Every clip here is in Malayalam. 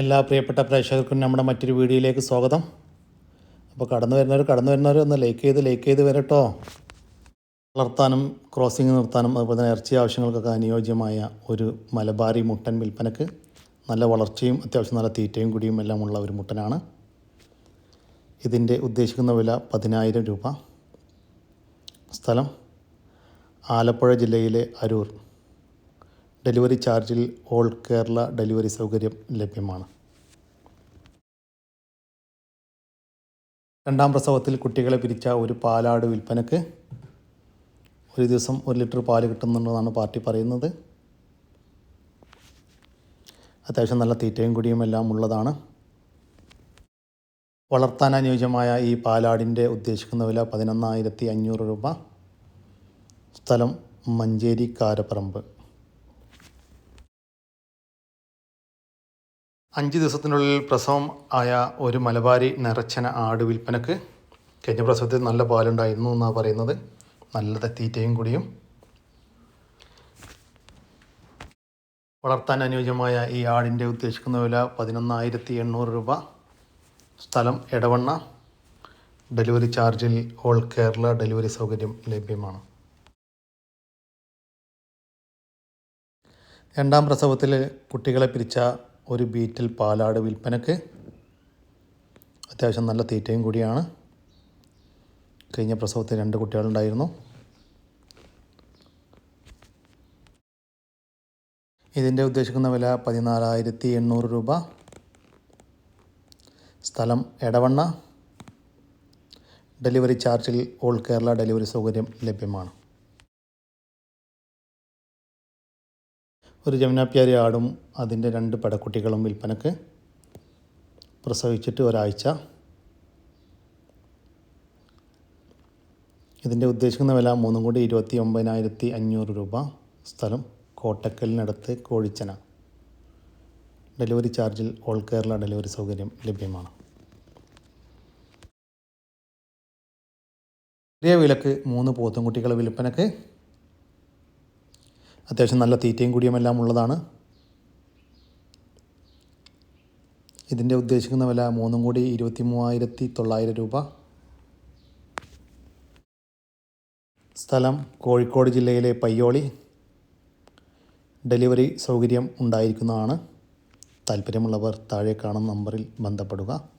എല്ലാ പ്രിയപ്പെട്ട പ്രേക്ഷകർക്കും നമ്മുടെ മറ്റൊരു വീഡിയോയിലേക്ക് സ്വാഗതം. അപ്പോൾ കടന്നു വരുന്നവർ കടന്നു വരുന്നവർ ഒന്ന് ലൈക്ക് ചെയ്ത് ലൈക്ക് ചെയ്ത് വരട്ടോ വളർത്താനും ക്രോസിംഗ് നിർത്താനും അതുപോലെ തന്നെ ഇറച്ചി ആവശ്യങ്ങൾക്കൊക്കെ അനുയോജ്യമായ ഒരു മലബാറി മുട്ടൻ വിൽപ്പനക്ക് നല്ല വളർച്ചയും അത്യാവശ്യം നല്ല തീറ്റയും കുടിയും എല്ലാം ഉള്ള ഒരു മുട്ടനാണ്. ഇതിന്റെ ഉദ്ദേശിക്കുന്ന വില പതിനായിരം രൂപ. സ്ഥലം ആലപ്പുഴ ജില്ലയിലെ അരൂർ. ഡെലിവറി ചാർജിൽ ഓൾ കേരള ഡെലിവറി സൗകര്യം ലഭ്യമാണ്. രണ്ടാം പ്രസവത്തിൽ കുട്ടികളെ പിരിച്ച ഒരു പാലാട് വിൽപ്പനക്ക് ഒരു ദിവസം ഒരു ലിറ്റർ പാൽ കിട്ടുന്നുണ്ടെന്നാണ് പാർട്ടി പറയുന്നത്. അത്യാവശ്യം നല്ല തീറ്റയും കുടിയും എല്ലാം ഉള്ളതാണ്. വളർത്താൻ അനുയോജ്യമായ ഈ പാലാടിന്റെ ഉദ്ദേശിക്കുന്ന വില പതിനൊന്നായിരത്തി അഞ്ഞൂറ് രൂപ. സ്ഥലം മഞ്ചേരി കാരപ്പറമ്പ്. അഞ്ച് ദിവസത്തിനുള്ളിൽ പ്രസവം ആയ ഒരു മലബാരി നിറച്ചന ആട് വിൽപ്പനക്ക് കഴിഞ്ഞ പ്രസവത്തിൽ നല്ല പാലുണ്ടായിരുന്നു എന്നാണ് പറയുന്നത്. നല്ല തീറ്റയും കൂടിയും വളർത്താൻ അനുയോജ്യമായ ഈ ആടിന്റെ ഉദ്ദേശിക്കുന്ന വില പതിനൊന്നായിരത്തി എണ്ണൂറ് രൂപ. സ്ഥലം എടവണ്ണ. ഡെലിവറി ചാർജിൽ ഓൾ കേരള ഡെലിവറി സൗകര്യം ലഭ്യമാണ്. രണ്ടാം പ്രസവത്തിൽ കുട്ടികളെ പിരിച്ച ഒരു ബീറ്റിൽ പാലാട് വിൽപ്പനക്ക് അത്യാവശ്യം നല്ല തീറ്റയും കൂടിയാണ്. കഴിഞ്ഞ പ്രസവത്തിൽ രണ്ട് കുട്ടികളുണ്ടായിരുന്നു. ഇതിന്റെ ഉദ്ദേശിക്കുന്ന വില പതിനാലായിരത്തി എണ്ണൂറ് രൂപ. സ്ഥലം എടവണ്ണ. ഡെലിവറി ചാർജിൽ ഓൾ കേരള ഡെലിവറി സൗകര്യം ലഭ്യമാണ്. ഒരു ജമുനാപ്യാരി ആടും അതിന്റെ രണ്ട് പടക്കുട്ടികളും വിൽപ്പനക്ക് പ്രസവിച്ചിട്ട് ഒരാഴ്ച. ഇതിന്റെ ഉദ്ദേശിക്കുന്ന വില മൂന്നും കൂടി ഇരുപത്തി ഒമ്പതിനായിരത്തി അഞ്ഞൂറ് രൂപ. സ്ഥലം കോട്ടക്കലിനടുത്ത് കോഴിച്ചന. ഡെലിവറി ചാർജിൽ ഓൾ കേരള ഡെലിവറി സൗകര്യം ലഭ്യമാണ്. ചെറിയ വിലക്ക് മൂന്ന് പോത്തുംകുട്ടികൾ വിൽപ്പനക്ക് അത്യാവശ്യം നല്ല തീറ്റയും കുടിയുമെല്ലാം ഉള്ളതാണ്. ഇതിന്റെ ഉദ്ദേശിക്കുന്ന വില മൂന്നും കൂടി ഇരുപത്തി മൂവായിരത്തി തൊള്ളായിരം രൂപ. സ്ഥലം കോഴിക്കോട് ജില്ലയിലെ പയ്യോളി. ഡെലിവറി സൗകര്യം ഉണ്ടായിരിക്കുന്നതാണ്. താല്പര്യമുള്ളവർ താഴെ കാണുന്ന നമ്പറിൽ ബന്ധപ്പെടുക.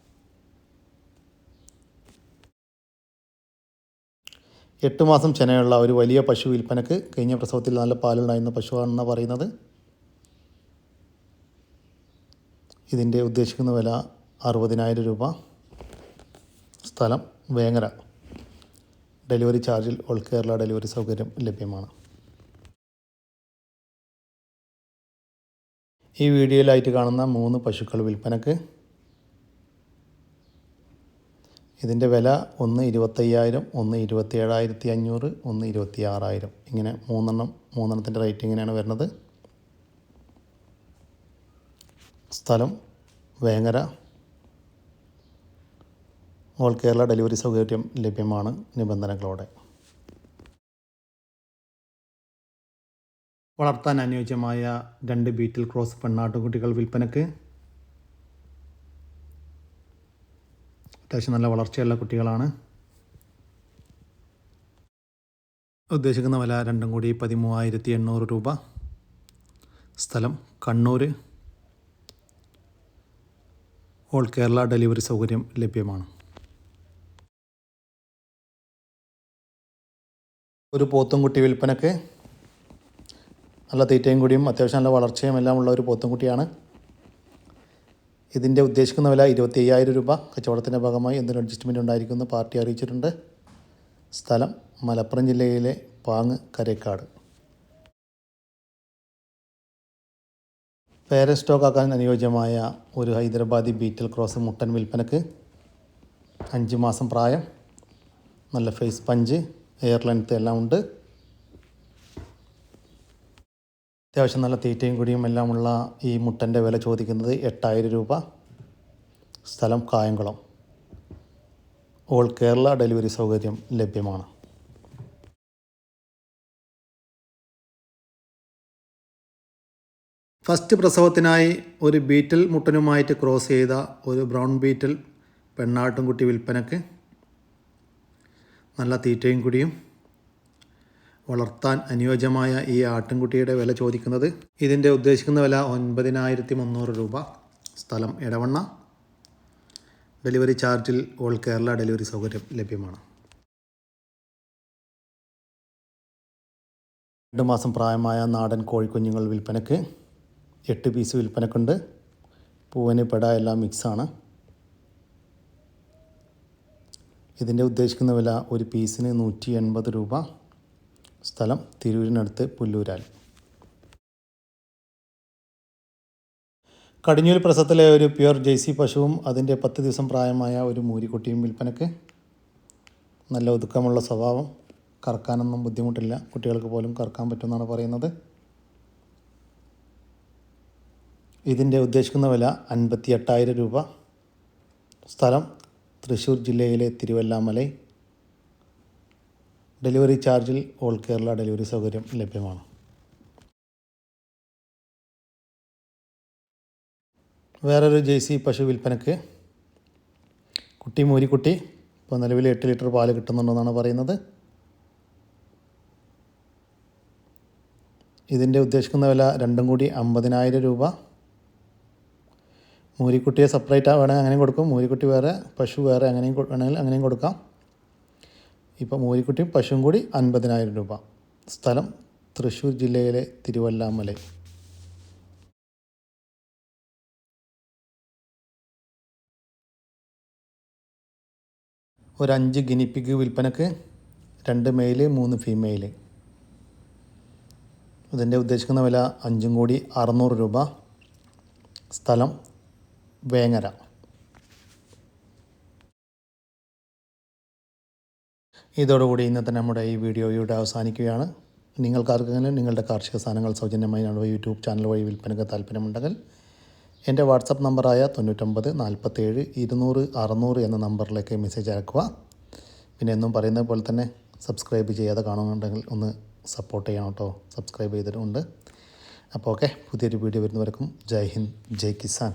എട്ട് മാസം ചെനയുള്ള ഒരു വലിയ പശു വിൽപ്പനക്ക് കഴിഞ്ഞ പ്രസവത്തിൽ നല്ല പാലുണ്ടായിരുന്ന പശുവാണെന്ന് പറയുന്നത്. ഇതിന്റെ ഉദ്ദേശിക്കുന്ന വില അറുപതിനായിരം രൂപ. സ്ഥലം വേങ്ങര. ഡെലിവറി ചാർജിൽ ഓൾ കേരള ഡെലിവറി സൗകര്യം ലഭ്യമാണ്. ഈ വീഡിയോയിലായിട്ട് കാണുന്ന മൂന്ന് പശുക്കൾ വിൽപ്പനക്ക് ഇതിന്റെ വില ഒന്ന് ഇരുപത്തയ്യായിരം ഒന്ന് ഇരുപത്തിയേഴായിരത്തി അഞ്ഞൂറ് ഒന്ന് ഇരുപത്തി ആറായിരം ഇങ്ങനെ മൂന്നെണ്ണം മൂന്നെണ്ണത്തിന്റെ റേറ്റ് ഇങ്ങനെയാണ് വരുന്നത്. സ്ഥലം വേങ്ങര. ഓൾ കേരള ഡെലിവറി സൗകര്യം ലഭ്യമാണ് നിബന്ധനകളോടെ. വളർത്താൻ അനുയോജ്യമായ രണ്ട് ബീറ്റിൽ ക്രോസ് പെണ്ണാട്ടുകുട്ടികൾ വിൽപ്പനക്ക്. അത്യാവശ്യം നല്ല വളർച്ചയുള്ള കുട്ടികളാണ്. ഉദ്ദേശിക്കുന്ന വില രണ്ടും കൂടി പതിമൂവായിരത്തി എണ്ണൂറ് രൂപ. സ്ഥലം കണ്ണൂർ ഓൾ കേരള ഡെലിവറി സൗകര്യം ലഭ്യമാണ്. ഒരു പോത്തുംകുട്ടി വിൽപ്പനക്ക് നല്ല തീറ്റയും കൂടിയും അത്യാവശ്യം നല്ല വളർച്ചയും എല്ലാം ഉള്ള ഒരു പോത്തുംകുട്ടിയാണ് ഇതിന്റെ ഉദ്ദേശിക്കുന്ന വില ഇരുപത്തി അയ്യായിരം രൂപ. കച്ചവടത്തിന്റെ ഭാഗമായി എന്തൊരു അഡ്ജസ്റ്റ്മെന്റ് ഉണ്ടായിരിക്കുമെന്ന് പാർട്ടി അറിയിച്ചിട്ടുണ്ട്. സ്ഥലം മലപ്പുറം ജില്ലയിലെ പാങ് കരേക്കാട്. പേര സ്റ്റോക്കാക്കാൻ അനുയോജ്യമായ ഒരു ഹൈദരാബാദി ബീറ്റൽ ക്രോസ് മുട്ടൻ വിൽപ്പനക്ക് അഞ്ച് മാസം പ്രായം. നല്ല ഫേസ് പഞ്ച് എയർ ലെങ്ത്ത് എല്ലാം ഉണ്ട്. അത്യാവശ്യം നല്ല തീറ്റയും കുടിയും എല്ലാമുള്ള ഈ മുട്ടന്റെ വില ചോദിക്കുന്നത് എട്ടായിരം രൂപ. സ്ഥലം കായംകുളം. ഓൾ കേരള ഡെലിവറി സൗകര്യം ലഭ്യമാണ്. ഫസ്റ്റ് പ്രസവത്തിനായി ഒരു ബീറ്റൽ മുട്ടനുമായിട്ട് ക്രോസ് ചെയ്ത ഒരു ബ്രൗൺ ബീറ്റൽ പെണ്ണാട്ടുംകുട്ടി വിൽപ്പനക്ക് നല്ല തീറ്റയും കുടിയും വളർത്താൻ അനുയോജ്യമായ ഈ ആട്ടിൻകുട്ടിയുടെ വില ചോദിക്കുന്നത് ഇതിന്റെ ഉദ്ദേശിക്കുന്ന വില ഒൻപതിനായിരത്തി മുന്നൂറ് രൂപ. സ്ഥലം ഇടവണ്ണ ഡെലിവറി ചാർജിൽ ഓൾ കേരള ഡെലിവറി സൗകര്യം ലഭ്യമാണ്. രണ്ട് മാസം പ്രായമായ നാടൻ കോഴിക്കുഞ്ഞുങ്ങൾ വിൽപ്പനക്ക് എട്ട് പീസ് വിൽപ്പനക്കുണ്ട്. പൂവന് പെട എല്ലാം മിക്സാണ്. ഇതിന്റെ ഉദ്ദേശിക്കുന്ന വില ഒരു പീസിന് നൂറ്റി എൺപത് രൂപ. സ്ഥലം തിരൂരിനടുത്ത് പുല്ലൂരാൽ. കടിഞ്ഞൂൽ പ്രസത്തിലെ ഒരു പ്യുർ ജേഴ്സി പശുവും അതിന്റെ പത്ത് ദിവസം പ്രായമായ ഒരു മൂരിക്കുട്ടിയും വിൽപ്പനക്ക് നല്ല ഒതുക്കമുള്ള സ്വഭാവം. കറക്കാനൊന്നും ബുദ്ധിമുട്ടില്ല. കുട്ടികൾക്ക് പോലും കറക്കാൻ പറ്റുമെന്നാണ് പറയുന്നത്. ഇതിന്റെ ഉദ്ദേശിക്കുന്ന വില അൻപത്തി എട്ടായിരം രൂപ. സ്ഥലം തൃശ്ശൂർ ജില്ലയിലെ തിരുവല്ലാമലൈ. ഡെലിവറി ചാർജിൽ ഓൾ കേരള ഡെലിവറി സൗകര്യം ലഭ്യമാണ്. വേറൊരു ജേഴ്സി പശു വിൽപ്പനക്ക് കുട്ടി മൂരിക്കുട്ടി ഇപ്പോൾ നിലവിൽ എട്ട് ലിറ്റർ പാൽ കിട്ടുന്നുണ്ടെന്നാണ് പറയുന്നത്. ഇതിന്റെ ഉദ്ദേശിക്കുന്ന വില രണ്ടും കൂടി അമ്പതിനായിരം രൂപ. മൂരിക്കുട്ടിയെ സെപ്പറേറ്റ് വേണമെങ്കിൽ അങ്ങനെയും കൊടുക്കും. മൂരിക്കുട്ടി വേറെ പശു വേറെ അങ്ങനെയും വേണമെങ്കിൽ അങ്ങനെയും കൊടുക്കാം. ഇപ്പോൾ മൂരിക്കുട്ടിയും പശുവും കൂടി അൻപതിനായിരം രൂപ. സ്ഥലം തൃശ്ശൂർ ജില്ലയിലെ തിരുവല്ലാമല. ഒരു അഞ്ച് ഗിനിപ്പിക്ക് വിൽപ്പനക്ക് രണ്ട് മെയിൽ മൂന്ന് ഫീമെയിൽ. ഇതിന്റെ ഉദ്ദേശിക്കുന്ന വില അഞ്ചും കൂടി അറുന്നൂറ് രൂപ. സ്ഥലം വേങ്ങര. ഇതോടുകൂടി ഇന്നത്തെ നമ്മുടെ ഈ വീഡിയോ ഇവിടെ അവസാനിക്കുകയാണ്. നിങ്ങൾക്കാർക്കെങ്കിലും നിങ്ങളുടെ കാർഷിക സാധനങ്ങൾ സൗജന്യമായി നമ്മുടെ യൂട്യൂബ് ചാനൽ വഴി വിൽപ്പനയ്ക്ക് താല്പര്യമുണ്ടെങ്കിൽ എന്റെ വാട്സപ്പ് നമ്പറായ തൊണ്ണൂറ്റൊമ്പത് നാൽപ്പത്തേഴ് ഇരുന്നൂറ് അറുന്നൂറ് എന്ന നമ്പറിലേക്ക് മെസ്സേജ് അയക്കുക. പിന്നെ എന്നും പറയുന്നത് പോലെ തന്നെ സബ്സ്ക്രൈബ് ചെയ്യാതെ കാണുന്നുണ്ടെങ്കിൽ ഒന്ന് സപ്പോർട്ട് ചെയ്യണം കേട്ടോ. സബ്സ്ക്രൈബ് ചെയ്തിട്ടുണ്ട്. അപ്പോൾ ഓക്കെ പുതിയൊരു വീഡിയോ വരുന്നവർക്കും ജയ് ഹിന്ദ് ജയ് കിസാൻ.